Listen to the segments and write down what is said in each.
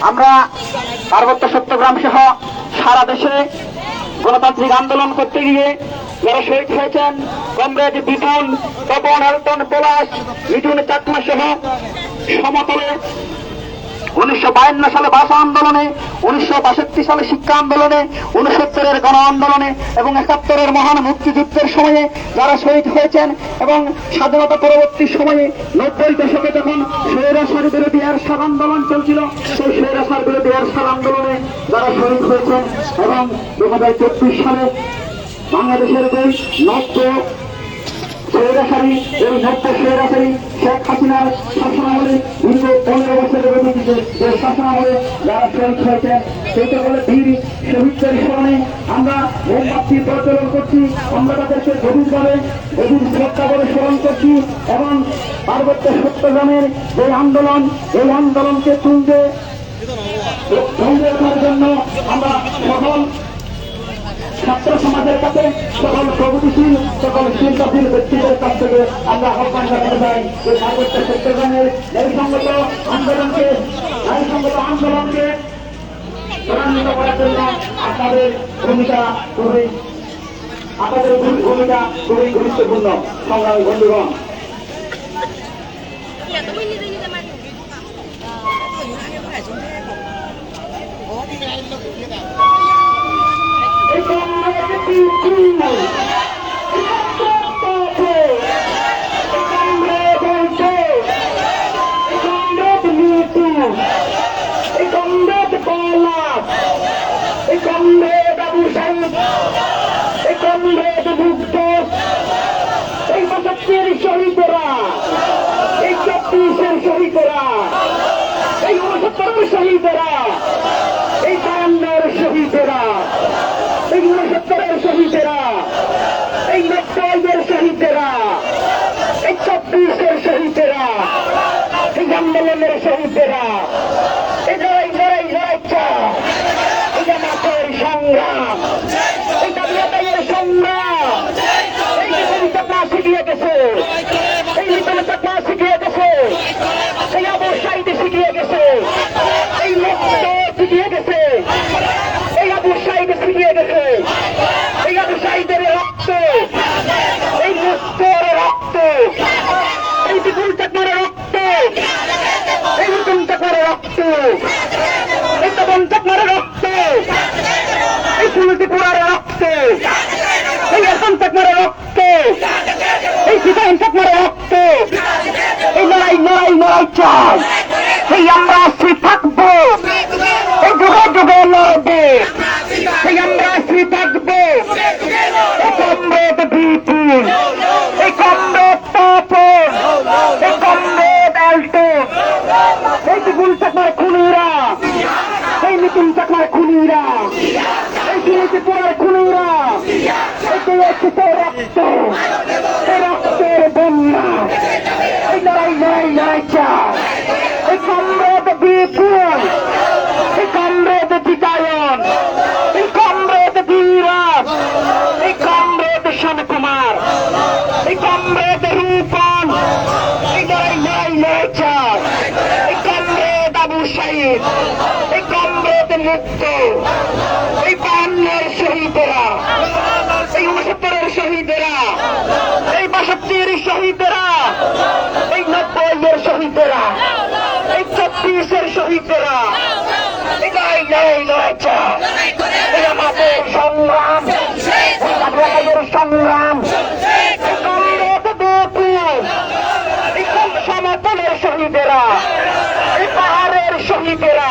আমরা পার্বত্য সত্যগ্রাম সহ সারা দেশে গণতান্ত্রিক আন্দোলন করতে গিয়ে যারা শহীদ হয়েছেন, কমরেড, বিপুল, তপন আলটন পলাশ, মিঠুন, চাকমা সহ সমতলে উনিশশো বায়ান্ন সালে ভাষা আন্দোলনে, উনিশশো বাষট্টি সালে শিক্ষা আন্দোলনে, উনসত্তরের গণ আন্দোলনে এবং একাত্তরের মহান মুক্তিযুদ্ধের সময়ে যারা শহীদ হয়েছেন এবং স্বাধীনতা পরবর্তী সময়ে নব্বই দশকে যখন স্বৈরাচার বিরোধী এরশাদ আন্দোলন চলছিল, সেই স্বৈরাচার বিরোধী এরশাদ আন্দোলনে যারা শহীদ হয়েছেন এবং দু হাজার চব্বিশ সালে বাংলাদেশের যে নব্য পনেরো বছরের অধিক যে শাসনামলে যারা শহীদ হয়েছেন আমরা মোমবাতি প্রচলন করছি। আমরা তাদেরকে করছি এবং পার্বত্য সত্যগ্রামের যে আন্দোলন, এই আন্দোলনকে তুলতে ওঠার জন্য আমরা সকল ছাত্র সমাজের কাছে সকল প্রগতিশীল, সকল চিন্তাশীল ব্যক্তিদের কাছ থেকে আমরা আহ্বান জানাতে চাই যে সর্বোচ্চ চট্টগ্রামের ন্যায়সঙ্গত আন্দোলনকে ন্যায়সঙ্গত আন্দোলনকে ত্বরান্বিত করার জন্য আপনাদের ভূমিকা খুবই আপনাদের ভূমিকা খুবই গুরুত্বপূর্ণ। সংগ্রামী বন্ধুগণ শহীদরা এই চব্বিশের শহীদরা এই উনসত্তরের শহীদরা এই বায়ান্নের শহীদেরা এই উনসত্তরের শহীদেরা এই নব্বইয়ের শহীদেরা এই চব্বিশের শহীদেরা এই আন্দোলনের শহীদেরা এই লড়াই লড়াই লড়াইটা এই জামাতের সংগ্রাম এই দাবিয়াদাইয়ের সংগ্রাম এই মিথুন চাকমা শিখিয়ে গেছে এই মিথুন চাকমা শিখিয়ে গেছে এই আবু সাইদে শিখিয়ে গেছে এই মুক্ত শিখিয়ে গেছে এই আবু সাইদে শিখিয়ে গেছে এই আবু সাইদের রক্ত এই মুক্তর রক্ত এই বিপুল চাকমার রক্ত এই মিথুন চাকমার রক্ত এই তপন চাকমার রক্ত ফুলটিপুরার রক্ত। এই আসাম চাকমার রক্ত। এই সিপাহীন চাকমার রক্ত। এই লড়াই লড়াই লড়াই চাই। এই আমরা শ্রী থাকব। এই যুগে যুগে লড়বে। এই আমরা শ্রী থাকব। এই কমরেড বিপুল। এই কমরেড পাপন। এই কমরেড অ্যাল্টন এই বিপুল চাকমার খুনিরা। এই মিতুল চাকমার খুনিরা। এই ত্রিপুরার খুনিরা। এই দিয়েছে রক্ত। এই রক্তের বন্যা। এই লড়াই লড়াই লড়াই চাই। এই কমরেড বিপুল। এই কমরেড জিতায়ন এই কমরেড বীরাজ এই কমরেড কুমার এই কমরেড রূপন। এই লড়াই লড়াই লড়াই চাই। এই কমরেড আবু সাইদ। এই কমরেড মুক্ত। এই শহীদেরা। এই উনসত্তরের শহীদেরা। এই বাষট্টির শহীদেরা। এই নব্বইয়ের শহীদেরা। এই চব্বিশের শহীদেরা। লড়াই লড়াই চাই আমাদের সংগ্রাম। আমাদের সংগ্রাম। সমতলের শহীদেরা। এই পাহাড়ের শহীদেরা।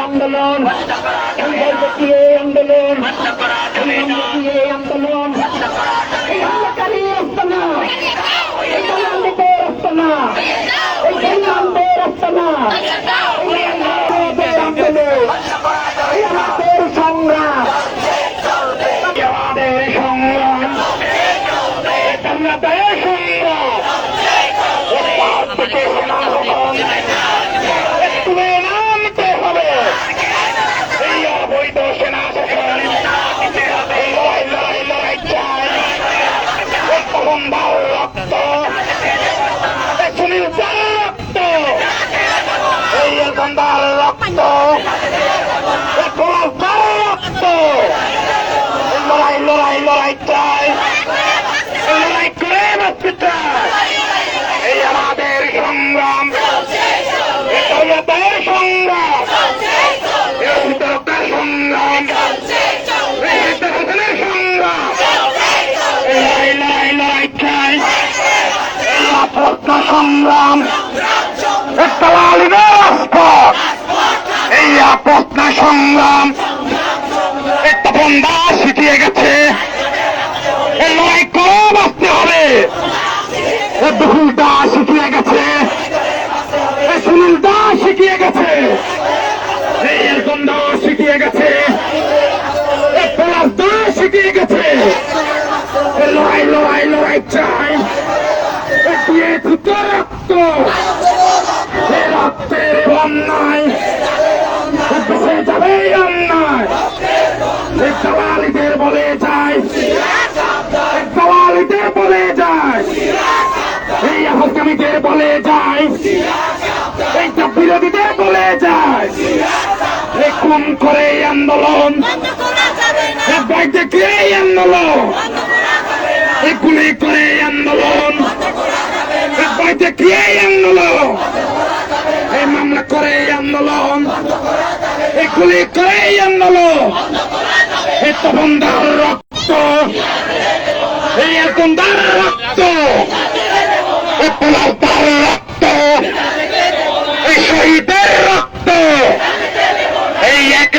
আন্দোলন আন্দোলন আন্দোলন সংগ্রাম সংগ্রাম আমাদের সংগ্রাম তুমি নামতে হবে এই অবৈধ সেনা লড়াই লড়াই লড়াই চাই কলম্বার রক্ত সুনীল রক্ত এই লড়াই করে বাঁচতে চাই সংগ্রাম। এই সংগ্রাম। একটা লালিনের রাজপথ। এই আপত্ত সংগ্রাম। একটা বন্ধা শিখিয়ে গেছে। এই লড়াই করে বাঁচতে হবে? এই অন্যায় দালালিদের বলে যায়। দালালিদের বলে যায়। এই আহকামীদের বলে যায়। এই বিরোধীদের বলে যায়। খুন করে এই আন্দোলন। কে এই আন্দোলন। গুলি করে এই আন্দোলন। কে এই আন্দোলন। করে এই আন্দোলন এই গুলি করে এই আন্দোলন এই তপনদার রক্ত এই এরকমদার রক্ত এই পলাশদার রক্ত এই শহীদের রক্ত এই এক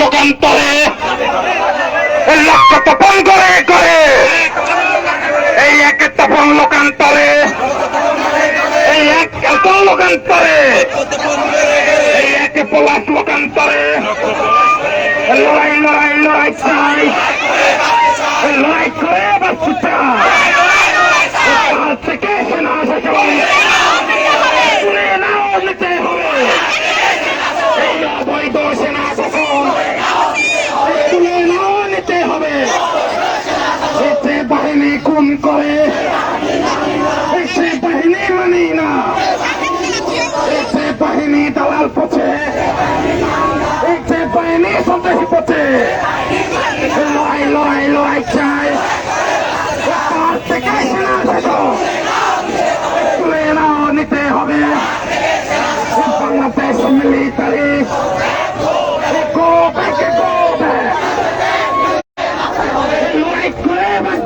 লোকান্তরে লক্ষ তপন করে করে এই এক তপন লোকান্তরে এই এক এত লোকান্তরে এক পলাশ লোকান্তরে। লড়াই লড়াই লড়াই চাই। লড়াই করে বাঁচতে থেকে সেনা নাও, নিতে হবে। এই অবৈধ সেনা শাসন নিতে হবে। এতে বাহিনী খুন করে।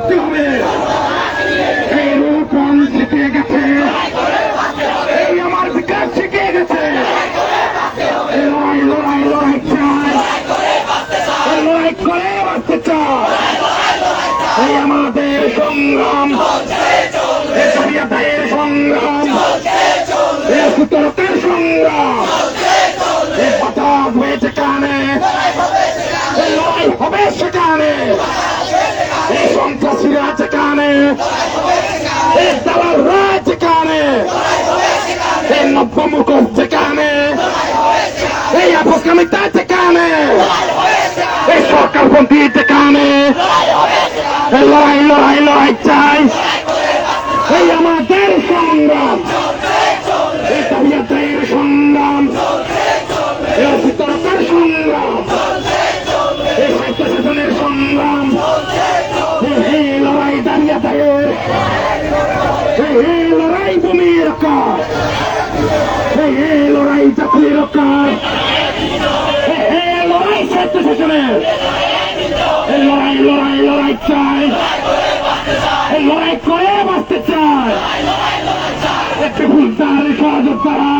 বাঁচতে হবে। এই গেছে। আমার বিকাশ শিখে গেছে। লড়াই লড়াই লড়াই চাই। লড়াই করে বাঁচতে চাই। এই আমাদের সংগ্রাম। জাতীয়তার সংগ্রাম। এই সংগ্রাম। হয়েছে সেখানে। এই দালালরা যেখানে এই নব্যমুখ যেখানে এই আপসকামিতা যেখানে এই সরকারপন্থী যেখানে এই লড়াই লড়াই লড়াই চাই এই আমাদের এই লড়াই ভূমি রক্ষা এই লড়াই জাতি রক্ষা এই লড়াই সাহিত্য শাসনের এই লড়াই লড়াই লড়াই চাই। এই লড়াই করে বাঁচতে চাই। একটি ভুল তার সহযোগ তারা।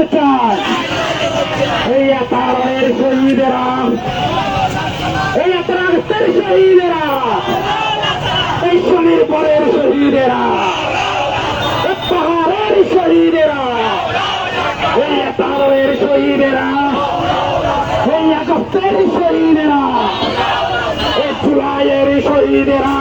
করে বাঁচতে চাই এই এতারের শহীদেরা, এই এতারের শহীদেরা, এই শনির পরের শহীদেরা পাহাড়ের শহীদেরা, এই এতারের শহীদেরা, এই আগস্টের শহীদেরা, এই জুলাইয়ের শহীদেরা।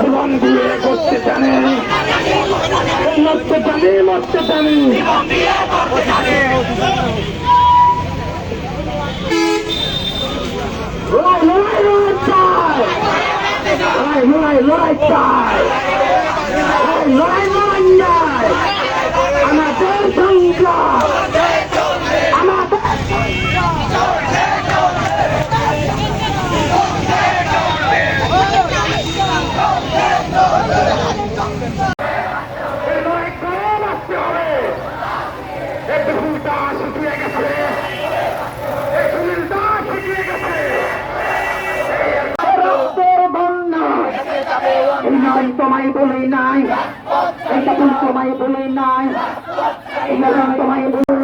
জীবন দিয়ে করতে জানে লড়তে জানে মরতে জানে লড়াই লড়াই চাই লড়াই লড়াই লড়াই চাই লড়াই লড়াই লড়াই চাই আমাদের সংগ্রাম আমাদের লড়াই করে বাঁচতে হবে গেছে। এই নয় তোমায় বলে নাই। ভুল তোমায় বলে নাই। তোমায় বলে